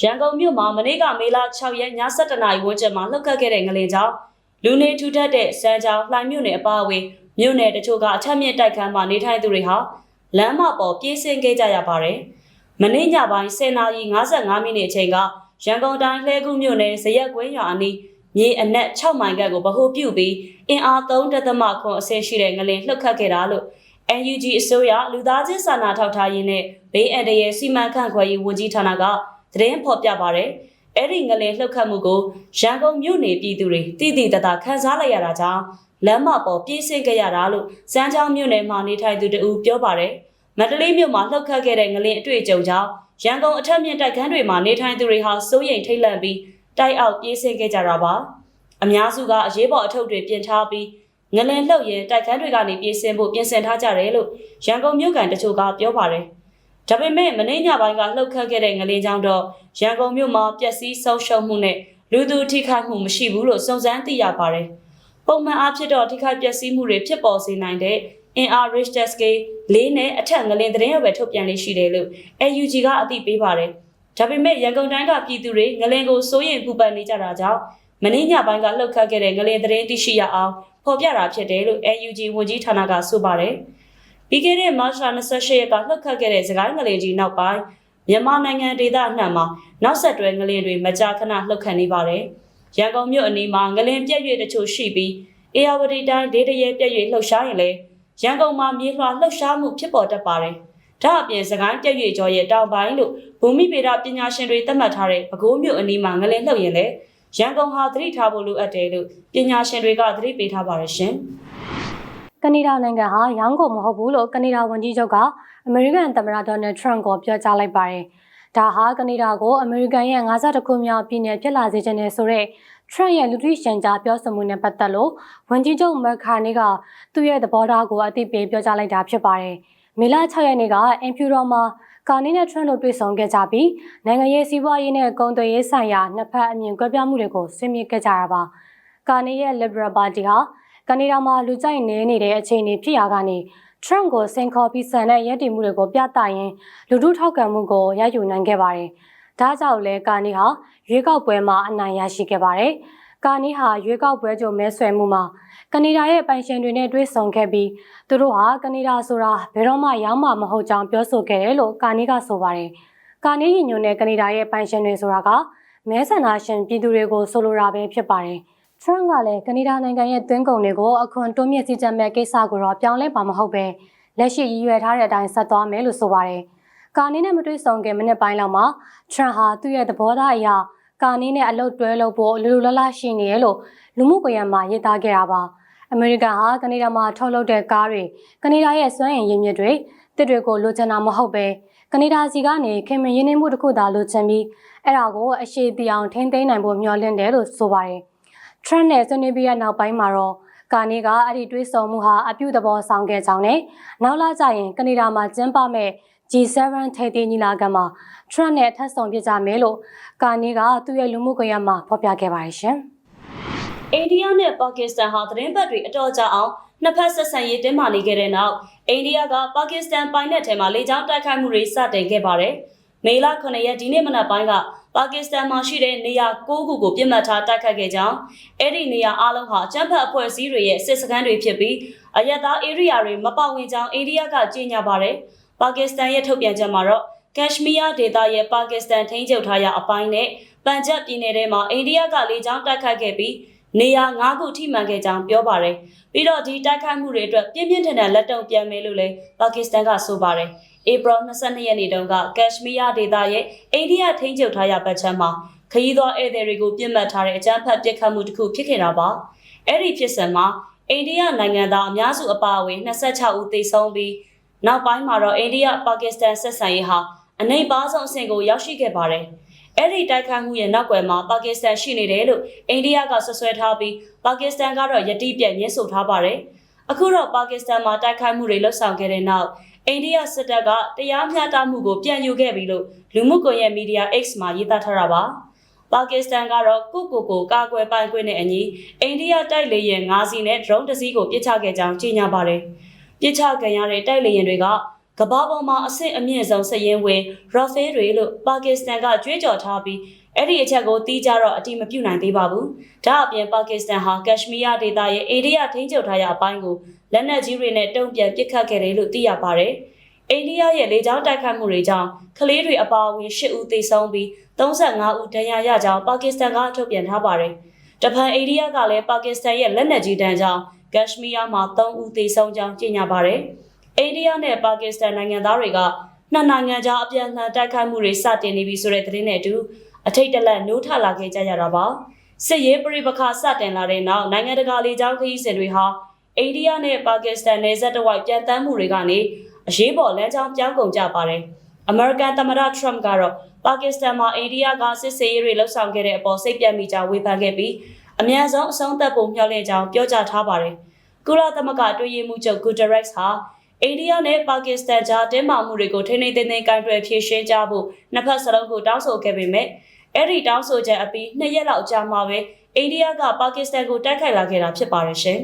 ရန်ကုန်မြို့မှာမနေ့ကမေလ6ရက်ည7:00နာရီဝန်းကျင်မှာလှုပ်ခတ်ခဲ့တဲ့ငလင်ကြောင့်လူနေထူထပ်တဲ့စံကြောင်လှိုင်မြို့နယ်အပါအဝင်မြို့နယ်တချို့ကအထက်မြင့်တိုက်ခန်းမှာနေထိုင်သူတွေဟာလမ်းမပေါ်ပြေးဆင်းခဲ့ကြရပါတယ်။မနေ့ညပိုင်း10:55မိနစ်အချိန်ကရန်ကုန်တိုင်းလှဲကူးမြို့နယ်ဇရက်ကွင်းရွာအနီးမြေအနက်6မိုင်ခန့်ကိုဗဟိုပြုပြီးအင်အား3.3ခွန်အဆင့်ရှိတဲ့ငလင်လှုပ်ခတ်ခဲ့တာလို့ NUG အစိုးရလူသားချင်းစာနာထောက်ထားရေးနဲ့ဘေးအန္တရာယ်စီမံခန့်ခွဲရေးဝန်ကြီးဌာနက သတင်းဖော်ပြပါရယ်အဲ့ဒီငလင်လှုပ်ခတ်မှုကိုရန်ကုန်မြို့နယ်ပြည်သူတွေတည်တည်တသာခန်းစားလိုက်ရတာကြောင့်လမ်းမပေါ်ပြေးဆင်းခဲ့ရတာလို့စမ်းချောင်းမြို့နယ်မှာနေထိုင်သူတဦးပြောပါရယ်မန္တလေးမြို့မှာလှုပ်ခတ်ခဲ့တဲ့ငလင်အတွေ့အကြုံကြောင့်ရန်ကုန်အထက်မြင့်တိုက်ခန်းတွေမှာနေထိုင်သူတွေဟာစိုးရိမ်ထိတ်လန့်ပြီးတိုက်အောက်ပြေးဆင်းခဲ့ကြတာပါအများစုကအရေးပေါ်အထုပ်တွေပြင်ထားပြီးငလင်လှုပ်ရင်တိုက်ခန်းတွေကနေပြေးဆင်းဖို့ပြင်ဆင်ထားကြတယ်လို့ရန်ကုန်မြို့ကန်တချို့ကပြောပါတယ်။ ဒါပေမဲ့မနေ့ညပိုင်းကလှုပ်ခတ်ခဲ့တဲ့ငလင်ကြောင့်တော့ရန်ကုန်မြို့မှာပျက်စီးဆုံးရှုံးမှုနဲ့လူသူထိခိုက်မှုမရှိဘူးလို့စုံစမ်းသိရပါတယ်။ပုံမှန်အားဖြင့်တော့ထိခိုက်ပျက်စီးမှုတွေဖြစ်ပေါ်စေနိုင်တဲ့အင်အား Richter scale ၄နဲ့အထက်ငလင်သတင်းရွယ်ထုတ်ပြန်လေးရှိတယ်လို့ AUG ကအသိပေးပါတယ်။ဒါပေမဲ့ရန်ကုန်တိုင်းကပြည်သူတွေငလင်ကိုစိုးရိမ်ပူပန်နေကြတာကြောင့်မနေ့ညပိုင်းကလှုပ်ခတ်ခဲ့တဲ့ငလင်သတင်းသိရှိရအောင်ဖော်ပြတာဖြစ်တယ်လို့ AUG ဝန်ကြီးဌာနကဆိုပါတယ်။ ပြီးခဲ့တဲ့မတ်လ28ရက်ကလှုပ်ခတ်ခဲ့တဲ့စကိုင်းငလင်ကြီးနောက်ပိုင်းမြန်မာနိုင်ငံဒေသအနှံ့မှာနောက်ဆက်တွဲငလင်တွေမကြာခဏလှုပ်ခတ်နေပါတယ်။ရန်ကုန်မြို့အနီးမှာငလင်ပြက်ရွေတချို့ရှိပြီးအေယာဝတီတိုင်းဒေသရဲပြက်ရွေလှုပ်ရှားရင်လည်းရန်ကုန်မှာမြေလွှာလှုပ်ရှားမှုဖြစ်ပေါ်တတ်ပါတယ်။ဒါအပြင်စကိုင်းပြက်ရွေကျော်ရဲ့တောင်ပိုင်းလို့ဘူမိဗေဒပညာရှင်တွေသတ်မှတ်ထားတဲ့ပဲခူးမြို့အနီးမှာငလင်လှုပ်ရင်လည်းရန်ကုန်ဟာသတိထားဖို့လိုအပ်တယ်လို့ပညာရှင်တွေကသတိပေးထားပါတယ်ရှင်။ ကနေဒါနိုင်ငံဟာရောင်းကုန်မဟုတ်ဘူးလို့ကနေဒါဝန်ကြီးချုပ်ကအမေရိကန်သမ္မတဒေါ်နယ်ထရန့်ကိုပြောကြားလိုက်ပါတယ်။ဒါဟာကနေဒါကိုအမေရိကန်ရဲ့52ခုမြောက်ပြည်နယ်ဖြစ်လာစေခြင်းနဲ့ဆိုတဲ့ထရန့်ရဲ့လူသိရှင်ကြားပြောဆိုမှုနဲ့ပတ်သက်လို့ဝန်ကြီးချုပ်မက်ခါနီကသူ့ရဲ့သဘောထားကိုအသိပေးပြောကြားလိုက်တာဖြစ်ပါတယ်။မေလ6ရက်နေ့ကအင်ဖြူတော်မှာကာနီနဲ့ထရန့်တို့တွေ့ဆုံခဲ့ကြပြီးနိုင်ငံရေးစီးပွားရေးနဲ့ကုန်သွယ်ရေးဆိုင်ရာနှစ်ဖက်အမြင်ကွဲပြားမှုတွေကိုဆွေးနွေးခဲ့ကြတာပါ။ကာနီရဲ့ Liberal Party ဟာ ကနေဒါမှာလူကြိုက်နေနေတဲ့အခြေအနေဖြစ်ရာကနေ Trump ကိုစင်ခေါ်ပြီးဆန်တဲ့ရည်တည်မှုတွေကိုပြသရင်းလူထုထောက်ခံမှုကိုရယူနိုင်ခဲ့ပါတယ်။ဒါကြောင့်လဲကာနီဟာရွေးကောက်ပွဲမှာအနိုင်ရရှိခဲ့ပါတယ်။ကာနီဟာရွေးကောက်ပွဲကြိုမဲဆွယ်မှုမှာကနေဒါရဲ့ပိုင်ရှင်တွေနဲ့တွေ့ဆုံခဲ့ပြီးသူတို့ဟာကနေဒါဆိုတာဘယ်တော့မှရောင်းမှာမဟုတ်ကြောင်းပြောဆိုခဲ့တယ်လို့ကာနီကဆိုပါတယ်။ကာနီညညွန်တဲ့ကနေဒါရဲ့ပိုင်ရှင်တွေဆိုတာကမဲဆန္ဒရှင်ပြည်သူတွေကိုဆိုလိုတာပဲဖြစ်ပါတယ်။ Trump ကလည်းကနေဒါနိုင်ငံရဲ့သွင်းကုန်တွေကိုအခွန်တိုးမြင့်စည်းကြပ်မဲ့ကိစ္စကိုတော့ပြောင်းလဲပါမဟုတ်ပဲလက်ရှိရည်ရွယ်ထားတဲ့အတိုင်းဆက်သွားမယ်လို့ဆိုပါတယ်။ကာနီနဲ့မတွေ့ဆုံခင်မိနစ်ပိုင်းလောက်မှာ Trump ဟာသူ့ရဲ့သဘောထားအရကာနီနဲ့အလုပ်တွဲလုပ်ဖို့လူလူလလရှိနေရလို့လူမှုကွန်ရက်မှာရေးသားခဲ့တာပါ။အမေရိကန်ဟာကနေဒါမှာထုတ်လုပ်တဲ့ကားတွေကနေဒါရဲ့စွမ်းအင်ရင်းမြစ်တွေတစ်တွေကိုလိုချင်တာမဟုတ်ပဲကနေဒါစီကနေခင်မင်းရင်းနှီးမှုတစ်ခုသာလိုချင်ပြီးအဲ့ဒါကိုအရှိတီအောင်ထိန်းသိမ်းနိုင်ဖို့မျှော်လင့်တယ်လို့ဆိုပါတယ်။ Trump နဲ့ဆွေးနွေးပြီးတဲ့နောက်ပိုင်းမှာတော့ကာနီကအဲ့ဒီတွေးဆုံမှုဟာအပြုသဘောဆောင်ခဲ့ကြောင်းနဲ့နောက်လာကြရင်ကနေဒါမှာကျင်းပမဲ့ G7 ထိပ်သီးညီလာခံမှာ Trump နဲ့ထပ်ဆောင်ပြကြမယ်လို့ကာနီကသူ့ရဲ့လူမှုကွန်ရက်မှာဖော်ပြခဲ့ပါတယ်ရှင်။အိန္ဒိယနဲ့ပါကစ္စတန်ဟာသတင်းပတ်တွေအတော်ကြာအောင်နှစ်ဖက်ဆက်ဆံရေးတင်းမာနေခဲ့တဲ့နောက်အိန္ဒိယကပါကစ္စတန်ပိုင်နက်ထဲမှာလေကြောင်းတိုက်ခိုက်မှုတွေစတင်ခဲ့ပါတယ်။မေလ9ရက်ဒီနေ့မနက်ပိုင်းက ပါကစ္စတန်မှာရှိတဲ့နေရာ9ခုကိုပြစ်မှတ်ထားတိုက်ခိုက်ခဲ့ကြောင်းအဲ့ဒီနေရာအလုံးဟာကျန်းဖတ်အဖွဲ့အစည်းတွေရဲ့စစ်စခန်းတွေဖြစ်ပြီးအယက်သားဧရိယာတွေမပါဝင်ကြောင်းအိန္ဒိယကကြေညာပါတယ်။ပါကစ္စတန်ရဲ့ထုတ်ပြန်ချက်မှာတော့ကက်ရှ်မီးယားဒေသရဲ့ပါကစ္စတန်ထိန်းချုပ်ထားရာအပိုင်းနဲ့ပန်ဂျပ်ပြည်နယ်ထဲမှာအိန္ဒိယကလေကြောင်းတိုက်ခိုက်ခဲ့ပြီးနေရာ၅ခုထိမှန်ခဲ့ကြောင်းပြောပါတယ်။ပြီးတော့ဒီတိုက်ခိုက်မှုတွေအတွက်ပြင်းပြင်းထန်ထန်လက်တုံ့ပြန်မယ်လို့လည်းပါကစ္စတန်ကဆိုပါတယ်။ ဧပြီ22ရက်နေ့တုန်းကကက်ရှ်မီးယားဒေသရဲ့အိန္ဒိယထိန်းချုပ်ထားရာဘက်ခြမ်းမှာခရီးသွားဧည့်သည်တွေကိုပြစ်မှတ်ထားတဲ့အကြမ်းဖက်ပစ်ခတ်မှုတစ်ခုဖြစ်ခဲ့တာပါ။အဲ့ဒီဖြစ်စဉ်မှာအိန္ဒိယနိုင်ငံသားအများစုအပါအဝင်26ဦးသေဆုံးပြီးနောက်ပိုင်းမှာတော့အိန္ဒိယပါကစ္စတန်ဆက်ဆံရေးဟာအနိုင်ပါဆုံးအဆင့်ကိုရောက်ရှိခဲ့ပါတယ်။အဲ့ဒီတိုက်ခိုက်မှုရဲ့နောက်ွယ်မှာပါကစ္စတန်ရှိနေတယ်လို့အိန္ဒိယကဆွဆွဲထားပြီးပါကစ္စတန်ကတော့ယတိပြတ်ညှင်းဆိုထားပါတယ်။အခုတော့ပါကစ္စတန်မှာတိုက်ခိုက်မှုတွေလှုပ်ဆောင်ခဲ့တဲ့နောက် အိန္ဒိယစစ်တပ်ကတရားမျှတမှုကိုပြန်ယူခဲ့ပြီလို့လူမှုကွန်ရက်မီဒီယာ X မှာရေးသားထားတာပါ။ပါကစ္စတန်ကတော့ကုကိုကိုကာကွယ်ပိုင်ခွင့်နဲ့အညီအိန္ဒိယတိုက်လေယာဉ်၅စီးနဲ့ drone တစ်စီးကိုပစ်ချခဲ့ကြောင်းကြေညာပါတယ်။ပစ်ချခံရတဲ့တိုက်လေယာဉ်တွေကကမ္ဘာပေါ်မှာအဆင့်အမြင့်ဆုံးစည်ရင်ဝင် Rafale တွေလို့ပါကစ္စတန်ကကြွေးကြော်ထားပြီး အဲ့ဒီအချက်ကိုတီးကြတော့အတိမပြုတ်နိုင်သေးပါဘူး။ဒါအပြင်ပါကစ္စတန်ဟာကက်ရှမီးယားဒေသရဲ့အိန္ဒိယထိန်းချုပ်ထားရာအပိုင်းကိုလက်နက်ကြီးတွေနဲ့တုံ့ပြန်ပစ်ခတ်ခဲ့တယ်လို့သိရပါတယ်။အိန္ဒိယရဲ့လေကြောင်းတိုက်ခတ်မှုတွေကြောင့်ကလေးတွေအပါအဝင်၈ဦးသေဆုံးပြီး35ဦးဒဏ်ရာရကြောင်းပါကစ္စတန်ကထုတ်ပြန်ထားပါတယ်။တပန်အိန္ဒိယကလည်းပါကစ္စတန်ရဲ့လက်နက်ကြီးတန်းကြောင့်ကက်ရှမီးယားမှာ3ဦးသေဆုံးကြောင်းကြေညာပါတယ်။အိန္ဒိယနဲ့ပါကစ္စတန်နိုင်ငံသားတွေကနှစ်နိုင်ငံကြားအပြန်အလှန်တိုက်ခိုက်မှုတွေစတင်နေပြီဆိုတဲ့သတင်းနဲ့အတူ အထိတ်တလန့်နှိုးထလာခဲ့ကြရတာပါစစ်ရေးပြိပခါစတင်လာတဲ့နောက်နိုင်ငံတကာလေကြောင်းခရီးစဉ်တွေဟာအိန္ဒိယနဲ့ပါကစ္စတန်နယ်စပ်တဝိုက်ပြန်တမ်းမှုတွေကနေအရေးပေါ်လမ်းကြောင်းပြောင်းကုန်ကြပါတယ်အမေရိကန်သမ္မတထရမ့်ကတော့ပါကစ္စတန်မှာအိန္ဒိယကစစ်ဆေးရေးတွေလှုပ်ဆောင်ခဲ့တဲ့အပေါ်စိတ်ပြတ်မိကြောင်းဝေဖန်ခဲ့ပြီးအများဆုံးအဆုံးသတ်ဖို့မျှော်လင့်ကြောင်းပြောကြားထားပါတယ်ကုလသမဂ္ဂတွေ့ရမှုချုပ်ဂူတရက်စ်ဟာ အိန္ဒိယနဲ့ပါကစ္စတန်ကြားတင်းမာမှုတွေကိုထိန်းသိမ်းသိမ်းကိုင်တွယ်ဖြေရှင်းကြဖို့နှစ်ဖက်စလုံးကိုတောင်းဆိုခဲ့ပေမဲ့အဲ့ဒီတောင်းဆိုချက်အပြီးနှစ်ရက်လောက်ကြာမှပဲအိန္ဒိယကပါကစ္စတန်ကိုတိုက်ခိုက်လာခဲ့တာဖြစ်ပါတယ်ရှင်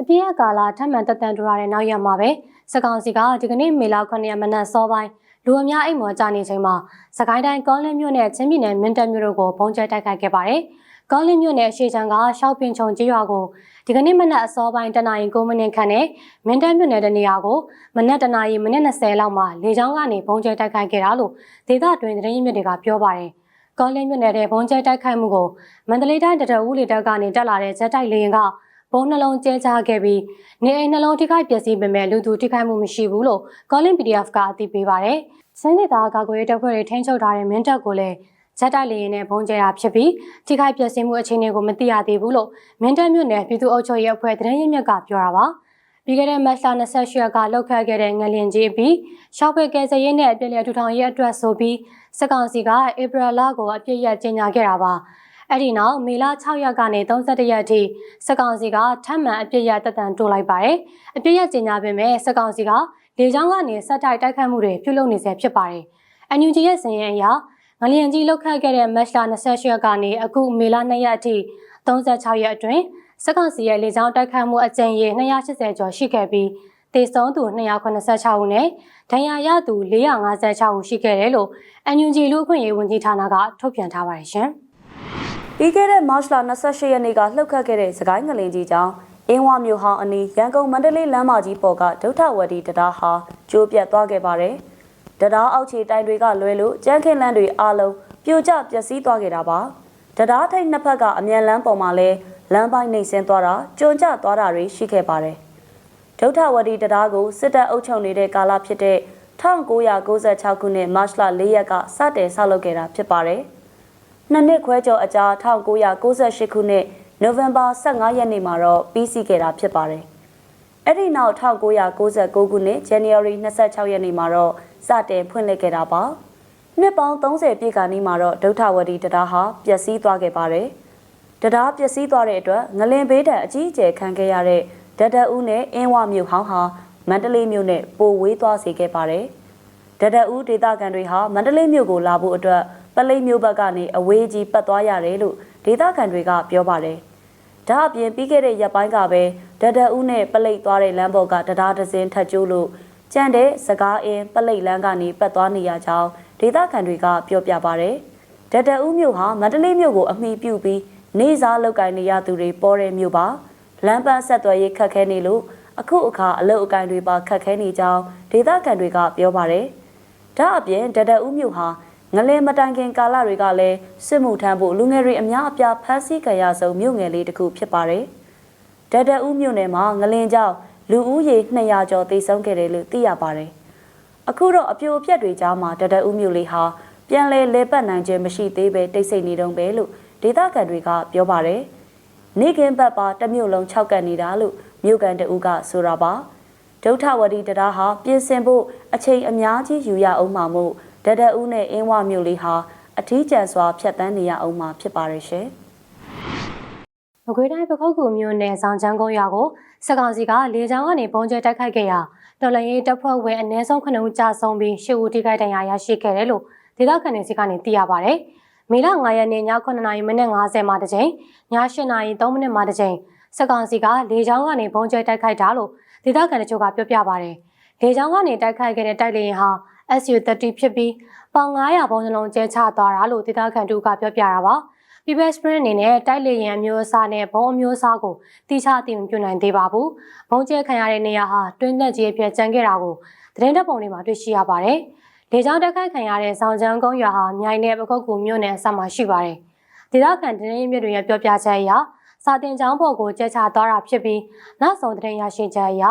အပြည့်အကာလာထပ်မံတက်တန်ထူရတဲ့နောက်ရက်မှာပဲစကောင်စီကဒီကနေ့မေလ9ရက်မနက်စောပိုင်းလူအများအိမ်မော်ကြနေချိန်မှာစကိုင်းတိုင်းကောလင်းမြို့နယ်ချင်းပြည်နယ်မင်းတပ်မြို့တို့ကိုဘုံကျဲတိုက်ခိုက်ခဲ့ပါတယ်။ကောလင်းမြို့နယ်အရှိချံကရှောက်ပင်ချုံကြီးရွာကို ဒီကနေ့မနက်အစောပိုင်းတနအီ9မိနစ်ခန့်နဲ့မင်းတပ်မြို့နယ်တနေရာကိုမနက်တနာရီမိနစ်20လောက်မှာလေကြောင်းကနေဘုံကျဲတိုက်ခိုက်ခဲ့တာလို့ဒေသတွင်သတင်းရင်းမြစ်တွေကပြောပါတယ်။ကောလင်းမြို့နယ်တဲ့ဘုံကျဲတိုက်ခိုက်မှုကိုမန္တလေးတိုင်းတရဝူလီတပ်ကနေတက်လာတဲ့ဇက်တိုက်လေရင်ကဘုံနှလုံးကျဲချခဲ့ပြီးနေအိမ်နှလုံးထိခိုက်ပျက်စီးပေမဲ့လူသူထိခိုက်မှုမရှိဘူးလို့ Calling PDF ကအသိပေးပါတယ်။စင်းဒေတာကာကွယ်ရေးတပ်ဖွဲ့တွေထိန်းချုပ်ထားတဲ့မင်းတပ်ကိုလည်း ဇက်တိုက်လေရင်နဲ့ဘုံကျဲတာဖြစ်ပြီးထိခိုက်ပျက်စီးမှုအခြေအနေကိုမသိရသေးဘူးလို့မင်းတပ်မြို့နယ်ပြည်သူ့အုပ်ချုပ်ရေးအဖွဲ့သတင်းရင်းမြစ်ကပြောတာပါ။ပြီးခဲ့တဲ့မတ်လ28ရက်ကလောက်ခတ်ခဲ့တဲ့ငလင်ကြီးပြီးရှောက်ဖွေကယ်ဆယ်ရေးနဲ့အပြည့်လျက်ထူထောင်ရေးအတွက်ဆိုပြီးစကောင်စီကဧပြီလကိုအပြည့်ရကြေညာခဲ့တာပါ။အဲ့ဒီနောက်မေလ6ရက်ကနေ31ရက်အထိစကောင်စီကထပ်မံအပြည့်ရတက်တန်တိုးလိုက်ပါတယ်။အပြည့်ရကြေညာပေမဲ့စကောင်စီကလေကြောင်းကနေစက်တိုက်တိုက်ခတ်မှုတွေပြုလုပ်နေဆဲဖြစ်ပါတယ်။ NUG ရဲ့စင်ရင်အရ ငလျင်ကြီးလောက်ခတ်ခဲ့တဲ့မတ်လ28ရက်ကနေအခုမေလ2ရက်အထိ36ရက်အတွင်းစကောင်စီရဲ့လေကြောင်းတိုက်ခတ်မှုအကြိမ်ရေ280ကျော်ရှိခဲ့ပြီးတေဆုံးသူ286ဦးနဲ့ဒဏ်ရာရသူ456ဦးရှိခဲ့တယ်လို့ NUG လူ့အခွင့်အရေးဝန်ကြီးဌာနကထုတ်ပြန်ထားပါတယ်ရှင်။ပြီးခဲ့တဲ့မတ်လ28ရက်နေ့ကလှုပ်ခတ်ခဲ့တဲ့စကိုင်းငလင်ကြီးကြောင့်အင်းဝမြို့ဟောင်းအနီးရန်ကုန်မန္တလေးလမ်းမကြီးပေါ်ကဒုထဝတီတရားဟာကျိုးပြတ်သွားခဲ့ပါတယ်။ တရားအောက်ခြေတိုင်တွေကလွဲလို့ကြမ်းခင်းလန်းတွေအားလုံးပြိုကျပျက်စီးသွားခဲ့တာပါ။တရားထိတ်နှစ်ဖက်ကအမြန်လန်းပေါ်မှာလဲလမ်းပိုင်းနှိမ့်ဆင်းသွားတာကြုံကျသွားတာတွေရှိခဲ့ပါတယ်။ဒုထဝတီတရားကိုစစ်တပ်အုပ်ချုပ်နေတဲ့ကာလဖြစ်တဲ့1996ခုနှစ်မတ်လ4ရက်ကစတင်ဆောက်လုပ်ခဲ့တာဖြစ်ပါတယ်။နှစ်နှစ်ခွဲကျော်အကြာ1998ခုနှစ်နိုဝင်ဘာ15ရက်နေ့မှာတော့ပြီးစီးခဲ့တာဖြစ်ပါတယ်။ အဲ့ဒီနောက်1999ခုနှစ် January 26ရက်နေ့မှာတော့စတင်ဖွင့်လှစ်ခဲ့တာပါ။နှစ်ပေါင်း30ပြည့်ကနေ့မှာတော့ဒုထဝတီတရားဟာပျက်စီးသွားခဲ့ပါတယ်။တရားပျက်စီးသွားတဲ့အတွက်ငလင်ဘေးဒဏ်အကြီးအကျယ်ခံခဲ့ရတဲ့ဒဒဦးနဲ့အင်းဝမြို့ဟောင်းဟာမန္တလေးမြို့နဲ့ပိုဝေးသွားစေခဲ့ပါတယ်။ဒဒဦးဒေသခံတွေဟာမန္တလေးမြို့ကိုလာဖို့အတွက်ပလိတ်မြို့ဘက်ကနေအဝေးကြီးပတ်သွားရတယ်လို့ဒေသခံတွေကပြောပါတယ်။ ဒါအပြင်ပြီးခဲ့တဲ့ရက်ပိုင်းကပဲဒဒဦးနဲ့ပလိတ်သွားတဲ့လမ်းပေါ်ကတရားဒဇင်းထပ်ကျိုးလို့ကျန်တဲ့စကားအင်းပလိတ်လမ်းကနေပတ်သွားနေရကြောင်းဒေသခံတွေကပြောပြပါတယ်။ဒဒဦးမြို့ဟာမန္တလေးမြို့ကိုအမိပြုပြီးနေစားလောက်ကင်နေရသူတွေပေါ်တဲ့မြို့ပါ။လမ်းပန်းဆက်သွယ်ရေးခက်ခဲနေလို့အခုအခါအလုတ်အကင်တွေပါခက်ခဲနေကြောင်းဒေသခံတွေကပြောပါတယ်။ဒါအပြင်ဒဒဦးမြို့ဟာ ငလင်မတိုင်ခင်ကာလတွေကလည်းစစ်မှုထမ်းဖို့လူငယ်တွေအများအပြားဖမ်းဆီးခံရဆုံးမြို့ငယ်လေးတစ်ခုဖြစ်ပါတယ်။ဒဒဦးမြို့နယ်မှာငလင်ကြောင့်လူဦးရေ200ကျော်သေဆုံးခဲ့တယ်လို့သိရပါတယ်။အခုတော့အပြိုအပြက်တွေကြားမှာဒဒဦးမြို့လေးဟာပြန်လဲလဲပတ်နိုင်ခြင်းမရှိသေးပဲတိတ်ဆိတ်နေတုံးပဲလို့ဒေသခံတွေကပြောပါတယ်။နေကင်းဘက်ပါတစ်မြို့လုံး၆ကတ်နေတာလို့မြို့ကန်တအူးကဆိုတာပါ။ဒုထဝတီတရားဟာပြင်ဆင်ဖို့အချိန်အများကြီးယူရအောင်မှမို့ ဒဒဦးနဲ့အင်းဝမြို့လေးဟာအထီးကျန်စွာဖြတ်တန်းနေရအောင်မှာဖြစ်ပါရဲ့ရှင်။မကွေးတိုင်းပခုတ်ကူမြို့နယ်ဆောင်ချန်းကုန်းရွာကိုစကောင်စီကလေကြောင်းကနေပုံကျဲတိုက်ခိုက်ခဲ့ရာတော်လရင်တပ်ဖွဲ့ဝင်အနည်းဆုံး9ဦးကြာဆုံးပြီး10ဦးထိခိုက်ဒဏ်ရာရရှိခဲ့တယ်လို့ဒေသခံတွေစီကနေသိရပါဗျ။မေလ9ရက်နေ့ည9:50မိနစ်50မှာတစ်ကြိမ်ည8:03မိနစ်မှာတစ်ကြိမ်စကောင်စီကလေကြောင်းကနေပုံကျဲတိုက်ခိုက်တာလို့ဒေသခံတချို့ကပြောပြပါဗျ။လေကြောင်းကနေတိုက်ခိုက်ခဲ့တဲ့တိုက်လေယာဉ်ဟာ SU-30 ဖြစ်ပြီးပေါင်900ဘုံနှလုံးကျဲချသွားတာလို့ဒေသခံတို့ကပြောပြတာပါ။ People Spring အနေနဲ့တိုက်လေယာဉ်အမျိုးအစားနဲ့ဘုံအမျိုးအစားကိုတိကျအသိမပြုနိုင်သေးပါဘူး။ဘုံကျဲခံရတဲ့နေရာဟာတွင်းသက်ကြီးအဖြစ်ကျန်ခဲ့တာကိုသတင်းတပ်ပုံတွေမှာတွေ့ရှိရပါတယ်။လေကြောင်းတိုက်ခိုက်ခံရတဲ့ဆောင်ချမ်းကုန်းရွာဟာမြိုင်နယ်ပခုတ်ကူမြို့နယ်အစပ်မှာရှိပါတယ်။ဒေသခံသတင်းရင်းမြစ်တွေရဲ့ပြောပြချက်အရစာတင်ကျောင်းပေါ်ကိုကျဲချသွားတာဖြစ်ပြီးနောက်ဆုံးသတင်းရရှိချက်အရ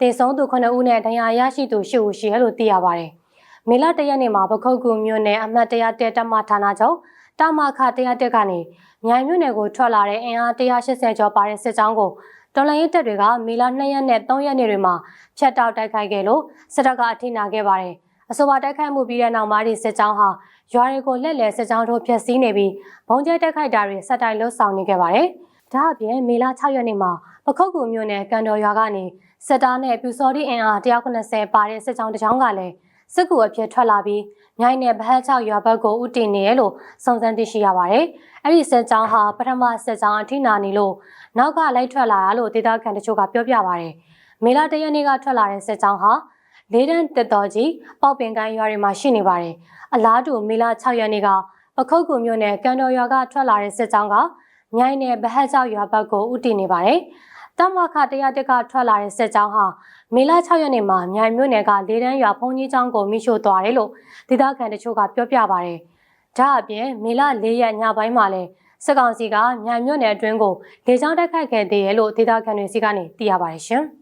တေဆုံးသူ9ဦးနဲ့ဒဏ်ရာရရှိသူ10ဦးရှိတယ်လို့သိရပါတယ်။ မေလ၁ရက်နေ့မှာပခုတ်ကူမြို့နယ်အမှတ်100တဲတက်မဌာနချုပ်တာမခ100တက်ကနေမြိုင်မြို့နယ်ကိုထွက်လာတဲ့အင်အား180ကျော်ပါတဲ့စစ်ကြောင်းကိုတော်လိုင်းရေးတပ်တွေကမေလ2ရက်နဲ့3ရက်နေ့တွေမှာဖျက်တောက်တိုက်ခိုက်ခဲ့လို့စစ်တပ်ကအထိနာခဲ့ပါတယ်။အဆိုပါတိုက်ခိုက်မှုပြီးတဲ့နောက်မာဒီစစ်ကြောင်းဟာရွာတွေကိုလက်လည်စစ်ကြောင်းတို့ဖျက်ဆီးနေပြီးဘုံကျဲတိုက်ခိုက်တာတွေဆက်တိုက်လှုပ်ဆောင်နေခဲ့ပါတယ်။ဒါအပြင်မေလ6ရက်နေ့မှာပခုတ်ကူမြို့နယ်ကန်တော်ရွာကနေစစ်သားနဲ့ပြူစော်ဒီအင်အား190ပါတဲ့စစ်ကြောင်းတစ်ကြောင်းကလည်း စစ်ကူအဖြစ်ထွက်လာပြီးမြိုင်နယ်ဗဟတ်6ရွာဘက်ကိုဥတည်နေရလို့စုံစမ်းသိရှိရပါတယ်။အဲ့ဒီစစ်ကြောင်းဟာပထမစစ်ကြောင်းအထိနာနေလို့နောက်ကလိုက်ထွက်လာတာလို့ဒေသခံတချို့ကပြောပြပါတယ်။မေလတရက်နေ့ကထွက်လာတဲ့စစ်ကြောင်းဟာလေးတန်းတက်တော်ကြီးပေါက်ပင်ကိုင်းရွာတွေမှာရှိနေပါတယ်။အလားတူမေလ6ရက်နေ့ကပခုတ်ကူမြို့နယ်ကန်တော်ရွာကထွက်လာတဲ့စစ်ကြောင်းကမြိုင်နယ်ဗဟတ်ကျောက်ရွာဘက်ကိုဥတည်နေပါတယ်။ တမခတရားတက်ကထွက်လာတဲ့စစ်ကြောင်းဟာမေလ6ရက်နေ့မှာမြိုင်မြို့နယ်ကလေးတန်းရွာဘုံကြီးကျောင်းကိုမိရှို့သွားတယ်လို့ဒေသခံတချို့ကပြောပြပါတယ်။ဒါအပြင်မေလ4ရက်ညပိုင်းမှာလည်းစစ်ကောင်စီကမြိုင်မြို့နယ်အတွင်းကိုလေကြောင်းတိုက်ခိုက်ခဲ့သေးတယ်လို့ဒေသခံတွေစီကနေသိရပါတယ်ရှင်။